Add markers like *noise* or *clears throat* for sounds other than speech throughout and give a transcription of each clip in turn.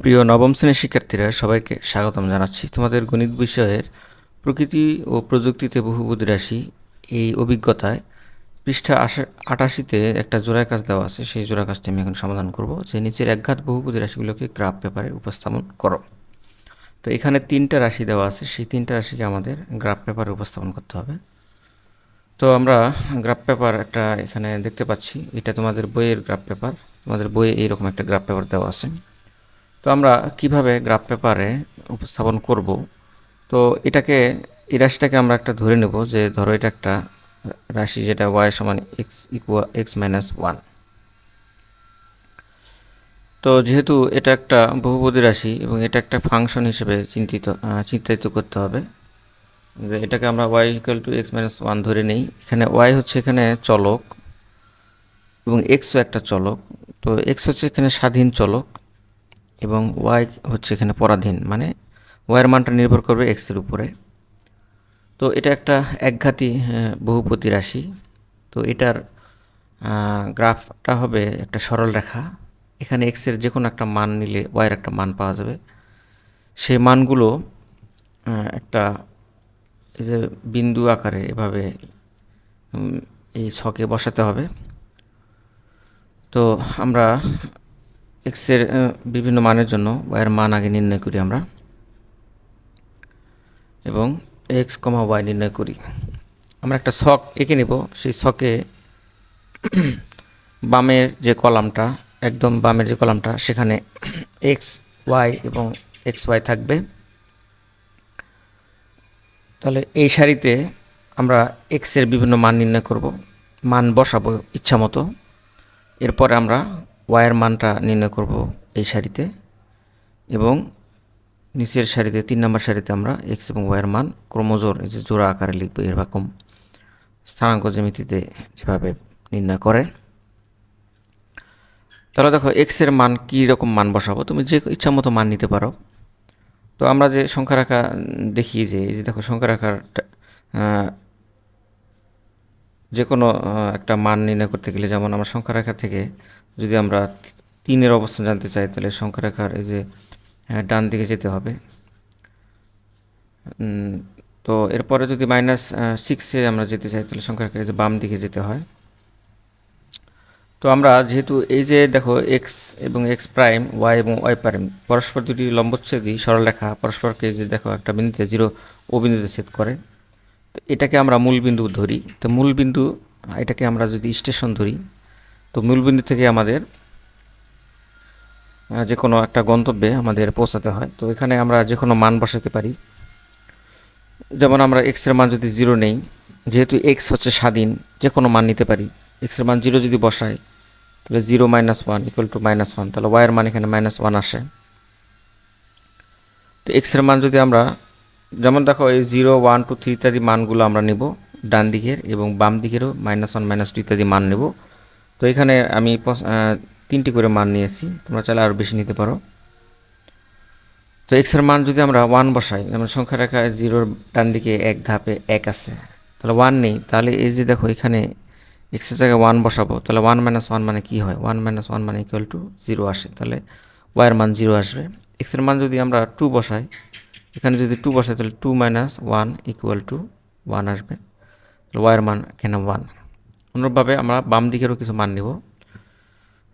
প্রিয় নবম শ্রেণির শিক্ষার্থীরা, সবাইকে স্বাগতম জানাচ্ছি। তোমাদের গণিত বিষয়ের প্রকৃতি ও প্রযুক্তিতে বহুপদী রাশি এই অভিজ্ঞতায় পৃষ্ঠা আটাশিতে একটা জোড়ায় কাজ দেওয়া আছে। সেই জোড়া কাজটি আমি এখন সমাধান করব। যে নিচের একঘাত বহুপদী রাশিগুলোকে গ্রাফ পেপারে উপস্থাপন করো। তো এখানে তিনটা রাশি দেওয়া আছে। সেই তিনটা রাশিকে আমাদের গ্রাফ পেপারে উপস্থাপন করতে হবে। তো আমরা গ্রাফ পেপার একটা এখানে দেখতে পাচ্ছি। এটা তোমাদের বইয়ের গ্রাফ পেপার। তোমাদের বইয়ে এইরকম একটা গ্রাফ পেপার দেওয়া আছে। তো আমরা কীভাবে গ্রাফ পেপারে উপস্থাপন করব? তো এটাকে, এই রাশিটাকে আমরা একটা ধরে নেব যে ধরো এটা একটা রাশি যেটা ওয়াই সমান x equal x minus one তো যেহেতু এটা একটা বহুপদী রাশি এবং এটা একটা ফাংশন হিসেবে চিন্তিত চিন্তায়িত করতে হবে এটাকে আমরা y equal to x minus one ধরে নেই। এখানে ওয়াই হচ্ছে এখানে চলক এবং এক্সও একটা চলক। তো এক্স হচ্ছে এখানে স্বাধীন চলক। এবং ওয়াই হচ্ছে এখানে পরাধীন মানে ওয়াইয়ের মানটা নির্ভর করবে এক্সের উপরে। তো এটা একটা একঘাতি বহুপতি রাশি। তো এটার গ্রাফটা হবে একটা সরল রেখা। এখানে এক্সের যে কোনো একটা মান নিলে ওয়াইয়ের একটা মান পাওয়া যাবে। সেই মানগুলো একটা এই যে বিন্দু আকারে এভাবে এই ছকে বসাতে হবে। তো আমরা এক্সের বিভিন্ন মানের জন্য ওয়াইয়ের মান আগে নির্ণয় করি আমরা। এবং এক্স কমা ওয়াই নির্ণয় করি। আমরা একটা শখ এঁকে নেব। সেই শখে *clears throat* বামের যে কলামটা, একদম বামের যে কলামটা, সেখানে এক্স ওয়াই এবং এক্স ওয়াই থাকবে। তাহলে এই সারিতে আমরা এক্সের বিভিন্ন মান নির্ণয় করব। মান বসাবো ইচ্ছা মতো এরপরে আমরা ওয়াইয়ের মানটা নির্ণয় করব এই সারিতে এবং নিচের সারিতে, তিন নম্বর সারিতে আমরা এক্স এবং ওয়াইয়ের মান ক্রমজোর এই যে জোড়া আকারে লিখব এরকম স্থানাঙ্ক জ্যামিতিতে যেভাবে নির্ণয় করে। তাহলে দেখো এক্সের মান কী রকম মান বসাবো? তুমি যে ইচ্ছা মতো মান নিতে পারো। তো আমরা যে সংখ্যা রাখা দেখি যে, এই যে দেখো সংখ্যা রাখার যে কোনো একটা মান নির্ণয় করতে গেলে, যেমন আমরা সংখ্যা রেখা থেকে যদি আমরা তিনের অবস্থান জানতে চাই, তাহলে সংখ্যা রেখার এই যে ডান দিকে যেতে হবে। তো এরপরে যদি মাইনাস সিক্সে আমরা যেতে চাই, তাহলে সংখ্যা রেখার এই যে বাম দিকে যেতে হয়। তো আমরা যেহেতু এই যে দেখো এক্স এবং এক্স প্রাইম ওয়াই এবং ওয়াই প্রাইম পরস্পর দুটি লম্বচ্ছেদী সরলরেখা, পরস্পরকে যে দেখো, একটা বিন্দুতে জিরো ও বিন্দুতে ছেদ করে। এটাকে আমরা মূল বিন্দু ধরি। তো মূল বিন্দু এটাকে আমরা যদি স্টেশন ধরি, তো মূল বিন্দু থেকে আমাদের যে কোনো একটা গন্তব্যে আমাদের পৌঁছাতে হয়। তো এখানে আমরা যে কোনো মান বসাতে পারি। যেমন আমরা এক্সের মান যদি জিরো নেই, যেহেতু এক্স হচ্ছে স্বাধীন যে কোনো মান নিতে পারি। এক্সের মান জিরো যদি বসাই, তাহলে zero minus one equal to minus one তাহলে ওয়াইয়ের মান এখানে মাইনাস ওয়ান আসে। তো এক্সের মান যদি আমরা যেমন দেখো, এই জিরো ওয়ান টু থ্রি ইত্যাদি মানগুলো আমরা নেব ডান দিকের এবং বাম দিকেরও মাইনাস ওয়ান মাইনাস টু ইত্যাদি মান নেব। তো এখানে আমি তিনটি করে মান নিয়েছি তোমরা চাইলে আরও বেশি নিতে পারো। তো এক্সের মান যদি আমরা ওয়ান বসাই, যেমন সংখ্যা রেখা জিরোর ডান দিকে এক ধাপে এক আছে, তাহলে ওয়ান নেই। তাহলে এই যে দেখো, এখানে এক্সের জায়গায় ওয়ান বসাবো, তাহলে ওয়ান মাইনাস ওয়ান মানে কী হয়? ওয়ান মাইনাস ওয়ান মানে ইকুয়াল টু জিরো আসে। তাহলে ওয়াইয়ের মান জিরো আসবে। এক্সের মান যদি আমরা টু বসাই এখানে যদি টু বসে, তাহলে two minus one equal to one আসবে। তাহলে ওয়াইয়ের মান এখানে ওয়ান অনুরূপভাবে আমরা বাম দিকেরও কিছু মান নিব।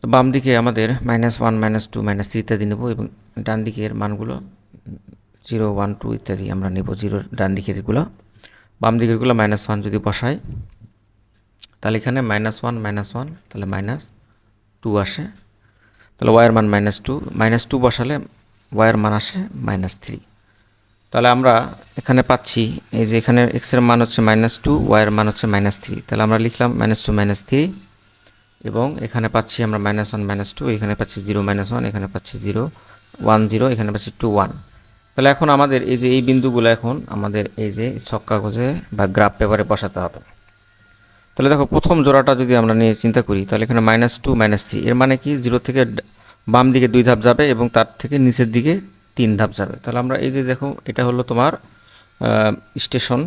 তো বাম দিকে আমাদের minus one minus two minus three ইত্যাদি নেব এবং ডান দিকের মানগুলো জিরো ওয়ান টু ইত্যাদি আমরা নেব জিরো ডান দিকেরগুলো। বাম দিকেরগুলো মাইনাস ওয়ান যদি বসাই, তাহলে এখানে মাইনাস ওয়ান মাইনাস ওয়ান তাহলে মাইনাস টু আসে। তাহলে ওয়াইয়ের মান মাইনাস টু মাইনাস টু বসালে ওয়াইয়ের মান আসে মাইনাস থ্রি তাহলে আমরা এখানে পাচ্ছি, এই যে এখানে এক্সের মান হচ্ছে মাইনাস টু ওয়াইয়ের মান হচ্ছে মাইনাস থ্রি তাহলে আমরা লিখলাম মাইনাস টু মাইনাস থ্রি এবং এখানে পাচ্ছি আমরা মাইনাস ওয়ান মাইনাস টু এখানে পাচ্ছি জিরো মাইনাস ওয়ান এখানে পাচ্ছি জিরো ওয়ান জিরো এখানে পাচ্ছি টু ওয়ান তাহলে এখন আমাদের এই যে এই বিন্দুগুলো এখন আমাদের এই যে ছক কাগজে বা গ্রাফ পেপারে বসাতে হবে। তাহলে দেখো, প্রথম জোড়াটা যদি আমরা নিয়ে চিন্তা করি, তাহলে এখানে মাইনাস টু মাইনাস থ্রি এর মানে কি? জিরো থেকে বাম দিকে দুই ধাপ যাবে এবং তার থেকে নিচের দিকে তিন ধাপ যাবে। তাহলে আমরা এই যে দেখো, এটা হলো তোমার স্টেশন।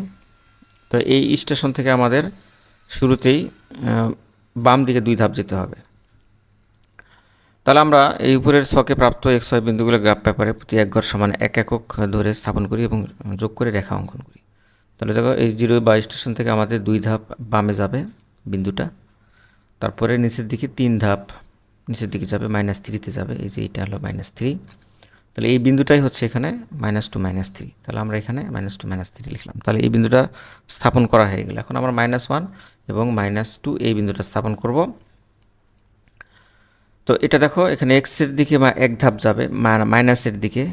তো এই স্টেশন থেকে আমাদের শুরুতেই বাম দিকে দুই ধাপ যেতে হবে। তাহলে আমরা এই উপরের ছকে প্রাপ্ত এক্স বিন্দুগুলো গ্রাফ পেপারে প্রতি এক ঘর সমান এক একক ধরে স্থাপন করি এবং যোগ করে রেখা অঙ্কন করি। তাহলে দেখো, এই জিরো বা স্টেশন থেকে আমাদের দুই ধাপ বামে যাবে বিন্দুটা। তারপরে নিচের দিকে তিন ধাপ নিচের দিকে যাবে মাইনাস থ্রিতে যাবে। এই যে এটা হলো মাইনাস থ্রি তাহলে এই বিন্দুটাই হচ্ছে এখানে মাইনাস টু মাইনাস থ্রি তাহলে আমরা এখানে মাইনাস টু মাইনাস থ্রি লিখলাম। তাহলে এই বিন্দুটা স্থাপন করা হয়ে গেল। এখন আমরা মাইনাস ওয়ান এবং মাইনাস টু এই বিন্দুটা স্থাপন করব। তো এটা দেখো, এখানে এক্সের দিকে বা এক ধাপ যাবে মাইনাসের দিকে,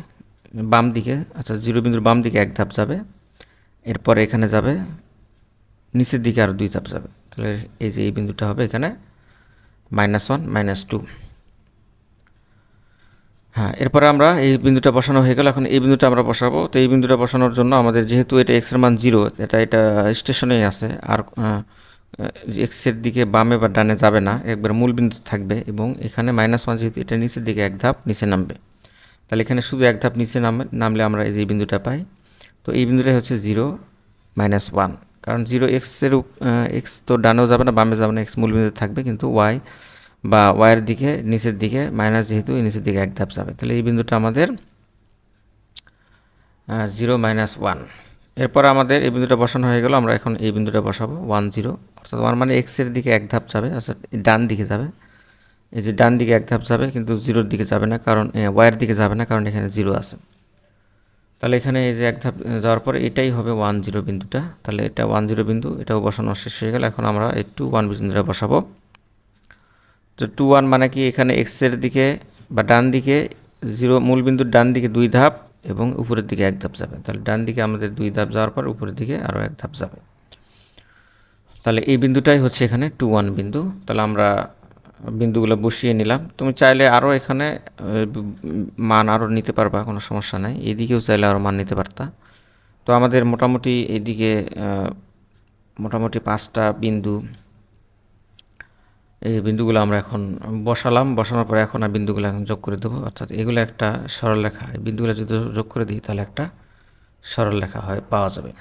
বাম দিকে আচ্ছা জিরো বিন্দুর বাম দিকে এক ধাপ যাবে। এরপরে এখানে যাবে, নিচের দিকে আরও দুই ধাপ যাবে। তাহলে এই যে এই বিন্দুটা হবে এখানে মাইনাস ওয়ান মাইনাস টু হ্যাঁ এরপরে আমরা এই বিন্দুটা বসানো হয়ে গেল। এখন এই বিন্দুটা আমরা বসাবো। তো এই বিন্দুটা বসানোর জন্য আমাদের যেহেতু এটা এক্সের মান জিরো এটা এটা স্টেশনেই আছে। আর এক্সের দিকে বামে বা ডানে যাবে না। একবার মূল বিন্দু থাকবে এবং এখানে মাইনাস ওয়ান যেহেতু, এটা নিচের দিকে এক ধাপ নিচে নামবে। তাহলে এখানে শুধু এক ধাপ নিচে নামে, নামলে আমরা এই যে বিন্দুটা পাই। তো এই বিন্দুটাই হচ্ছে জিরো মাইনাস ওয়ান কারণ জিরো এক্সের এক্স তো ডানেও যাবে না, বামে যাবে না এক্স মূল বিন্দুতে থাকবে। কিন্তু ওয়াই বা ওয়াইয়ের দিকে, নিচের দিকে মাইনাস যেহেতু নিচের দিকে এক ধাপ যাবে। তাহলে এই বিন্দুটা আমাদের জিরো মাইনাস ওয়ান এরপর আমাদের এই বিন্দুটা বসানো হয়ে গেল, আমরা এখন এই বিন্দুটা বসাবো ওয়ান জিরো অর্থাৎ ওয়ান মানে এক্সের দিকে এক ধাপ যাবে, অর্থাৎ ডান দিকে যাবে। এই যে ডান দিকে এক ধাপ যাবে, কিন্তু জিরোর দিকে যাবে না, কারণ ওয়াইয়ের দিকে যাবে না, কারণ এখানে জিরো আছে। তাহলে এখানে এই যে এক ধাপ যাওয়ার পরে এটাই হবে ওয়ান জিরো বিন্দুটা। তাহলে এটা ওয়ান জিরো বিন্দু, এটাও বসানো শেষ হয়ে গেল। এখন আমরা এই টু ওয়ান বিন্দুটা বসাবো। তো টু ওয়ান মানে কি এখানে এক্সের দিকে বা ডান দিকে জিরো মূল বিন্দুর ডান দিকে দুই ধাপ এবং উপরের দিকে এক ধাপ যাবে। তাহলে ডান দিকে আমাদের দুই ধাপ যাওয়ার পর উপরের দিকে আরও এক ধাপ যাবে। তাহলে এই বিন্দুটাই হচ্ছে এখানে টু ওয়ান বিন্দু। তাহলে আমরা বিন্দুগুলো বসিয়ে নিলাম। তুমি চাইলে আরও এখানে মান আরও নিতে পারবা, কোনো সমস্যা নাই। এদিকেও চাইলে আরও মান নিতে পারতা। তো আমাদের মোটামুটি এদিকে মোটামুটি পাঁচটা বিন্দু এই বিন্দুগুলো আমরা এখন বসালাম, বসানোর পরে এখন আর বিন্দুগুলো এখন যোগ করে দেবো। অর্থাৎ এগুলো একটা সরলরেখা এই বিন্দুগুলো যদি যোগ করে দিই, তাহলে একটা সরলরেখা হয়, পাওয়া যাবে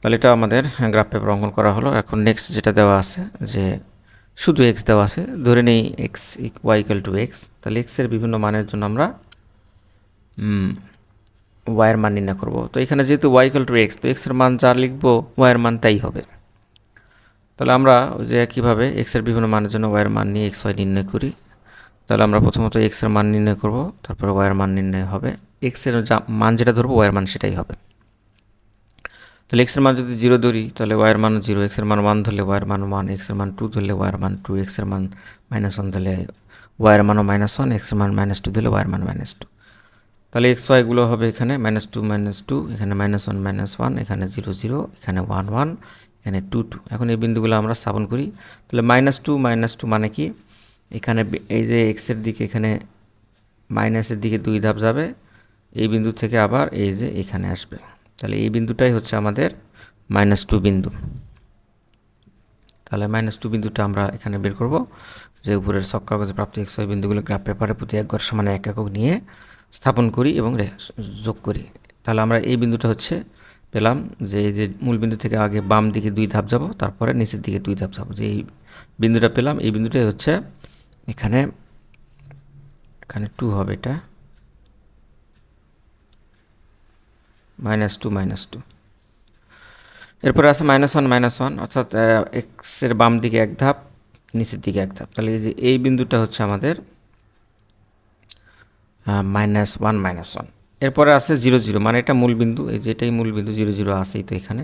তাহলে এটা আমাদের গ্রাফ পেপার অঙ্কন করা হলো। এখন নেক্সট যেটা দেওয়া আছে, যে শুধু এক্স দেওয়া আছে, ধরে নেই এক্স ওয়াইকাল টু এক্স তাহলে এক্সের বিভিন্ন মানের জন্য আমরা ওয়াইয়ের মান নির্ণয় করব। তো এখানে যেহেতু ওয়াইকাল টু এক্স তো এক্সের মান যা লিখব ওয়াইয়ের মান তাই হবে। তাহলে আমরা যে একইভাবে এক্সের বিভিন্ন মানের জন্য ওয়াইয়ের মান নিয়ে এক্স ওয়াই নির্ণয় করি তাহলে আমরা প্রথমত এক্সের মান নির্ণয় করব তারপরে ওয়াইয়ের মান নির্ণয় হবে এক্সের যা মান যেটা ধরবো ওয়াইয়ের মান সেটাই হবে তাহলে এক্সের মান যদি জিরো ধরি তাহলে ওয়াইয়ের মান জিরো এক্সের মান ওয়ান ধরলে ওয়াইয়ের মান ওয়ান এক্সের মান টু ধরলে ওয়াইয়ের মান টু এক্সের মান মাইনাস ওয়ান ধরলে ওয়াইয়ের মানও মাইনাস ওয়ান এক্সের মান মাইনাস টু দিলে ওয়াইয়ের মান মাইনাস টু তাহলে এক্স ওয়াইগুলো হবে এখানে মাইনাস টু মাইনাস টু এখানে মাইনাস ওয়ান মাইনাস ওয়ান এখানে জিরো জিরো এখানে ওয়ান ওয়ান এখানে টু টু এখন এই বিন্দুগুলো আমরা স্থাপন করি। তাহলে মাইনাস টু মাইনাস টু মানে কি? এখানে এই যে এক্সের দিকে এখানে মাইনাসের দিকে দুই ধাপ যাবে। এই বিন্দু থেকে আবার এই যে এখানে আসবে। তাহলে এই বিন্দুটাই হচ্ছে আমাদের মাইনাস টু বিন্দু। তাহলে মাইনাস টু বিন্দুটা আমরা এখানে বের করব যে উপরের সব কাগজে প্রাপ্ত এক্স ওয়াই বিন্দুগুলো গ্রাফ পেপারে প্রতি এক ঘর সমানে এক একক নিয়ে স্থাপন করি এবং যোগ করি। তাহলে আমরা এই বিন্দুটা হচ্ছে পেলাম যে এই যে মূল বিন্দু থেকে আগে বাম দিকে দুই ধাপ যাব, তারপরে নিচের দিকে দুই ধাপ যাব। যে এই বিন্দুটা পেলাম, এই বিন্দুটাই হচ্ছে এখানে এখানে টু হবে এটা। মাইনাস টু মাইনাস টু এরপরে আছে মাইনাস ওয়ান মাইনাস ওয়ান অর্থাৎ এক্সের বাম দিকে এক ধাপ, নিচের দিকে এক ধাপ। তাহলে এই যে এই বিন্দুটা হচ্ছে আমাদের মাইনাস ওয়ান মাইনাস ওয়ান এরপরে আছে জিরো জিরো মানে এটা মূল বিন্দু, এই যে এটাই মূল বিন্দু জিরো জিরো আছেই তো এখানে।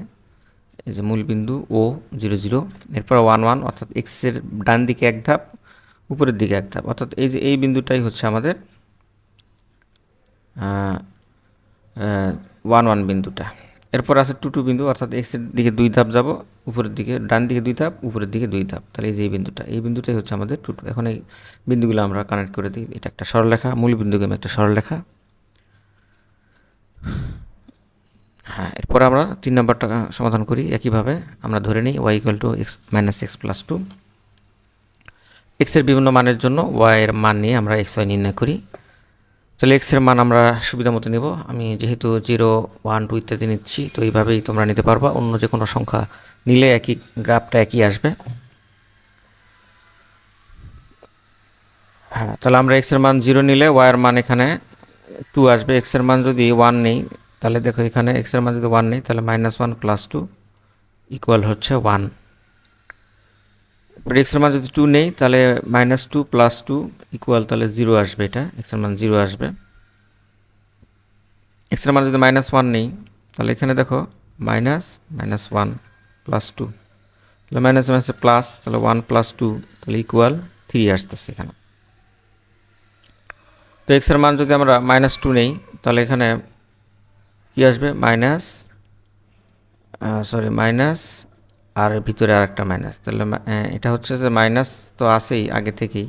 এই যে মূল বিন্দু ও জিরো জিরো, এরপর ওয়ান ওয়ান, অর্থাৎ এক্সের ডান দিকে এক ধাপ, উপরের দিকে এক ধাপ। অর্থাৎ এই যে, এই বিন্দুটাই হচ্ছে আমাদের ওয়ান ওয়ান বিন্দুটা। এরপর আছে টু টু বিন্দু, অর্থাৎ এক্সের দিকে দুই ধাপ যাব, উপরের দিকে, ডান দিকে দুই ধাপ, উপরের দিকে দুই ধাপ। তাহলে এই যে এই বিন্দুটা, এই বিন্দুটাই হচ্ছে আমাদের টু টু। এখন এই বিন্দুগুলো আমরা কানেক্ট করে দিই, এটা একটা সরলরেখা, মূল বিন্দুকে একটা সরলরেখা হ্যাঁ এরপর আমরা তিন নম্বরটা সমাধান করি। একইভাবে আমরা ধরে নিই y equal to x minus x plus two এক্সের বিভিন্ন মানের জন্য ওয়াইয়ের মান নিয়ে আমরা এক্স ওয়াই নির্ণয় করি। তাহলে এক্সের মান আমরা সুবিধা মতো নেব। আমি যেহেতু জিরো ওয়ান টু ইত্যাদি নিচ্ছি, তো এইভাবেই তোমরা নিতে পারবা। অন্য যে কোনো সংখ্যা নিলে একই গ্রাফটা একই আসবে। হ্যাঁ তাহলে আমরা এক্সের মান জিরো নিলে ওয়াই এর মান এখানে টু আসবে এক্সের মান যদি ওয়ান নেই, তাহলে দেখো এখানে এক্সের মান যদি ওয়ান নেই, তাহলে minus one plus two equal হচ্ছে ওয়ান এক্সের মান যদি টু নেই, তাহলে minus two plus two equal তাহলে জিরো আসবে এটা এক্সের মান জিরো আসবে। এক্সের মান যদি মাইনাস ওয়ান নেই, তাহলে এখানে দেখো minus minus one plus two তাহলে মাইনাস মাইনাসে প্লাস তাহলে ওয়ান প্লাস টু তাহলে ইকুয়াল থ্রি আসতেছে এখানে। তো এক্সের মান যদি আমরা মাইনাস টু নেই, তাহলে এখানে কী আসবে? মাইনাস সরি মাইনাস আর ভিতরে আর একটা মাইনাস তাহলে এটা হচ্ছে যে মাইনাস তো আছেই আগে থেকেই।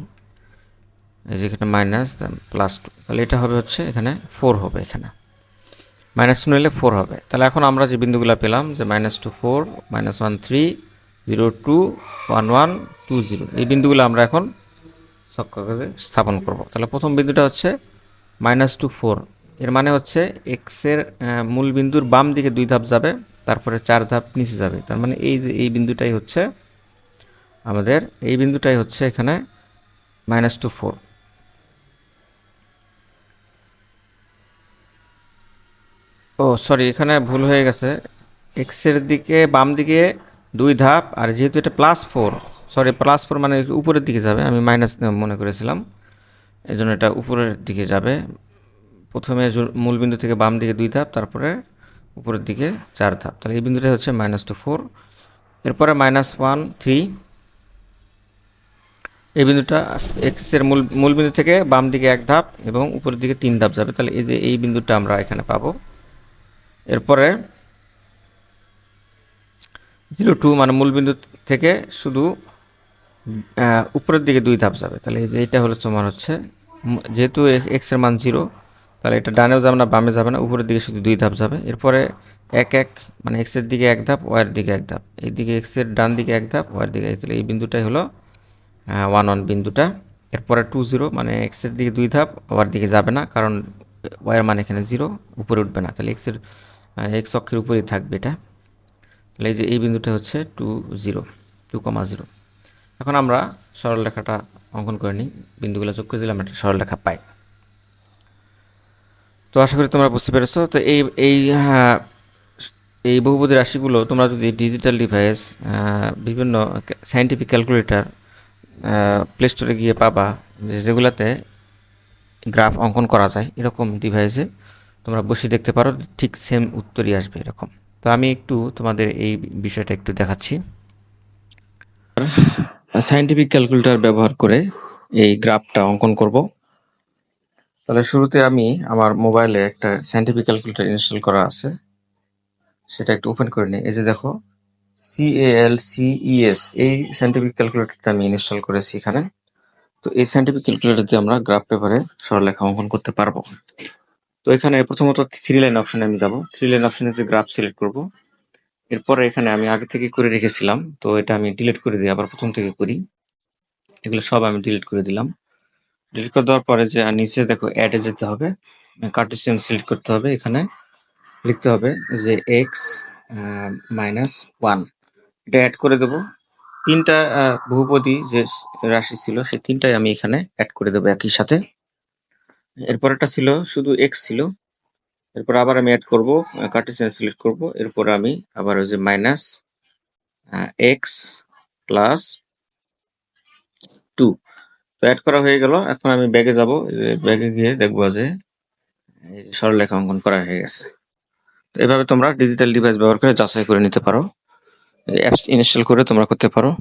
এই যে এখানে মাইনাস প্লাস টু তাহলে এটা হবে হচ্ছে এখানে ফোর হবে এখানে। মাইনাস টু নিলে ফোর হবে। তাহলে এখন আমরা যে বিন্দুগুলো পেলাম, যে minus two four minus one three zero two one one two zero এই বিন্দুগুলো আমরা এখন সব কাগজে স্থাপন করব। তাহলে প্রথম বিন্দুটা হচ্ছে মাইনাস টু ফোর এর মানে হচ্ছে এক্সের মূল বিন্দুর বাম দিকে দুই ধাপ যাবে, তারপরে চার ধাপ নিচে যাবে। তার মানে এই এই বিন্দুটাই হচ্ছে আমাদের, এই বিন্দুটাই হচ্ছে এখানে মাইনাস টু ফোর ও সরি এখানে ভুল হয়ে গেছে। এক্সের দিকে বাম দিকে দুই ধাপ, আর যেহেতু এটা plus four sorry plus four মানে উপরের দিকে যাবে, আমি মাইনাস মনে করেছিলাম। এই জন্য এটা উপরের দিকে যাবে। প্রথমে জু- মূল বিন্দু থেকে বাম দিকে দুই ধাপ, তারপরে উপরের দিকে চার ধাপ। তাহলে এই বিন্দুটা হচ্ছে মাইনাস টু ফোর এরপরে মাইনাস ওয়ান থ্রি এই বিন্দুটা এক্সের মূল মূল বিন্দু থেকে বাম দিকে এক ধাপ এবং উপরের দিকে তিন ধাপ যাবে। তাহলে এই যে এই বিন্দুটা আমরা এখানে পাবো। এরপরে জিরো টু মানে মূল বিন্দু থেকে শুধু উপরের দিকে দুই ধাপ যাবে। তাহলে এই যে এটা হলো তোমার হচ্ছে যেহেতু এক্সের মান জিরো তাহলে এটা ডানেও যাবে না, বামে যাবে না, উপরের দিকে শুধু দুই ধাপ যাবে। এরপরে এক এক মানে এক্সের দিকে এক ধাপ ওয়াইয়ের দিকে এক ধাপ। এই দিকে এক্সের ডান দিকে এক ধাপ ওয়াইয়ের দিকে তাহলে এই বিন্দুটাই হলো ওয়ান ওয়ান বিন্দুটা। এরপরে টু জিরো মানে এক্সের দিকে দুই ধাপ ওয়ার দিকে যাবে না, কারণ ওয়াইয়ের মানে এখানে জিরো উপরে উঠবে না। তাহলে এক্সের এক্স অক্ষের উপরেই থাকবে এটা। তাহলে এই যে এই বিন্দুটা হচ্ছে two zero two comma zero এখন আমরা সরল সরলরেখাটা অঙ্কন করে নিই। বিন্দুগুলো যোগ করে দিলে আমরা একটা সরলরেখা পাই। তো আশা করি তোমরা বুঝতে পেরেছ। তো এই এই হ্যাঁ, এই বহুপদী রাশিগুলো তোমরা যদি ডিজিটাল ডিভাইস বিভিন্ন সাইন্টিফিক ক্যালকুলেটর প্লে স্টোরে গিয়ে পাবা যেগুলাতে গ্রাফ অঙ্কন করা যায় এরকম ডিভাইসে তোমরা বসে দেখতে পারো ঠিক সেম উত্তরই আসবে এরকম। তো আমি একটু তোমাদের এই বিষয়টা একটু দেখাচ্ছি। সাইন্টিফিক ক্যালকুলেটর ব্যবহার করে এই গ্রাফটা অঙ্কন করব। তাহলে শুরুতে আমি আমার মোবাইলে একটা সাইন্টিফিক ক্যালকুলেটর ইনস্টল করা আছে। সেটা একটু ওপেন করে নিই। এই যে দেখো সিএএল সিইএস এই সাইন্টিফিক ক্যালকুলেটরটা আমি ইনস্টল করেছি এখানে। তো এই সাইন্টিফিক ক্যালকুলেটর দিয়ে আমরা গ্রাফ পেপারে সরলরেখা অঙ্কন করতে পারব। তো এখানে প্রথমত থ্রি লাইন অপশনে আমি যাব। থ্রি লাইন অপশনে যে গ্রাফ সিলেক্ট করব এরপরে এখানে আমি আগে থেকে করে রেখেছিলাম, তো এটা আমি ডিলিট করে দিই আবার প্রথম থেকে করি। এগুলো সব আমি ডিলিট করে দিলাম। ডিলিট করে দেওয়ার পরে যে নিচে দেখো অ্যাডে যেতে হবে কার্টেসিয়ান সিলেক্ট করতে হবে এখানে। লিখতে হবে যে এক্স মাইনাস ওয়ান এটা অ্যাড করে দেবো। তিনটা বহুপদী যে রাশি ছিল, সেই তিনটাই আমি এখানে অ্যাড করে দেবো একই সাথে। এরপর একটা ছিল, শুধু এক্স ছিল। এরপর আবার আমি অ্যাড করব কার্টেসিয়ান সিলেক্ট করব, এরপর আমি আবার ওই যে মাইনাস এক্স প্লাস টু তো অ্যাড করা হয়ে গেল, এখন আমি ব্যাগে যাব ব্যাগে গিয়ে দেখব যে সরলরেখা অঙ্কন করা হয়ে গেছে। তো এভাবে তোমরা ডিজিটাল ডিভাইস ব্যবহার করে যাচাই করে নিতে পারো অ্যাপস ইনস্টল করে তোমরা করতে পারো।